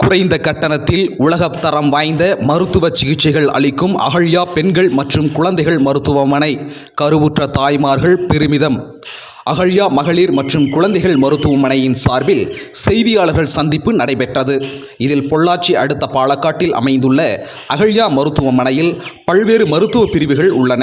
குறைந்த கட்டணத்தில் உலகத்தரம் வாய்ந்த மருத்துவ சிகிச்சைகள் அளிக்கும் அகல்யா பெண்கள் மற்றும் குழந்தைகள் மருத்துவமனை கருவுற்ற தாய்மார்கள் பெருமிதம். அகல்யா மகளிர் மற்றும் குழந்தைகள் மருத்துவமனையின் சார்பில் செய்தியாளர்கள் சந்திப்பு நடைபெற்றது. இதில் பொள்ளாச்சி அடுத்த பாலக்காட்டில் அமைந்துள்ள அகல்யா மருத்துவமனையில் பல்வேறு மருத்துவ பிரிவுகள் உள்ளன.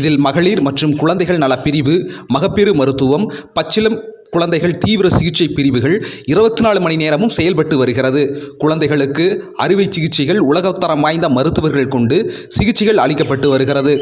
இதில் மகளிர் மற்றும் குழந்தைகள் நல பிரிவு மகப்பேறு மருத்துவம் பச்சிலம் குழந்தைகள் தீவிர சிகிச்சை பிரிவுகள் இருபத்தி நாலு மணி நேரமும் செயல்பட்டு வருகிறது. குழந்தைகளுக்கு அறுவை சிகிச்சைகள் உலகத்தரம் வாய்ந்த மருத்துவர்கள் கொண்டு சிகிச்சைகள் அளிக்கப்பட்டு வருகிறது.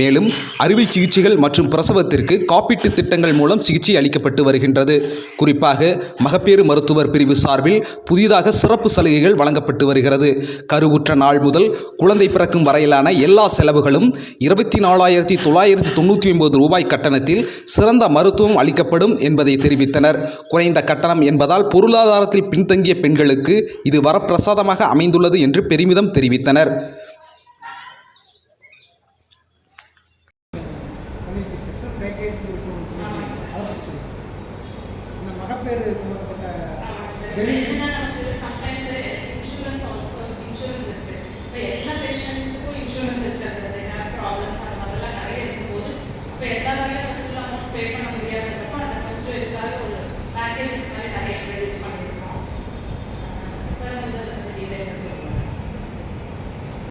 மேலும் அறுவை சிகிச்சைகள் மற்றும் பிரசவத்திற்கு காப்பீட்டு திட்டங்கள் மூலம் சிகிச்சை அளிக்கப்பட்டு வருகின்றது. குறிப்பாக மகப்பேறு மருத்துவர் பிரிவு சார்பில் புதிதாக சிறப்பு சலுகைகள் வழங்கப்பட்டு வருகிறது. கருவுற்ற நாள் முதல் குழந்தை பிறக்கும் வரையிலான எல்லா செலவுகளும் இருபத்தி நாலாயிரத்தி தொள்ளாயிரத்தி தொண்ணூற்றி ஒன்பது ரூபாய் கட்டணத்தில் சிறந்த மருத்துவம் அளிக்கப்படும் என்பதை தெரிவித்தனர். குறைந்த கட்டணம் என்பதால் பொருளாதாரத்தில் பின்தங்கிய பெண்களுக்கு இது வரப்பிரசாதமாக அமைந்துள்ளது என்று பெருமிதம் தெரிவித்தனர். மகப்பேறு சம்பந்தப்பட்ட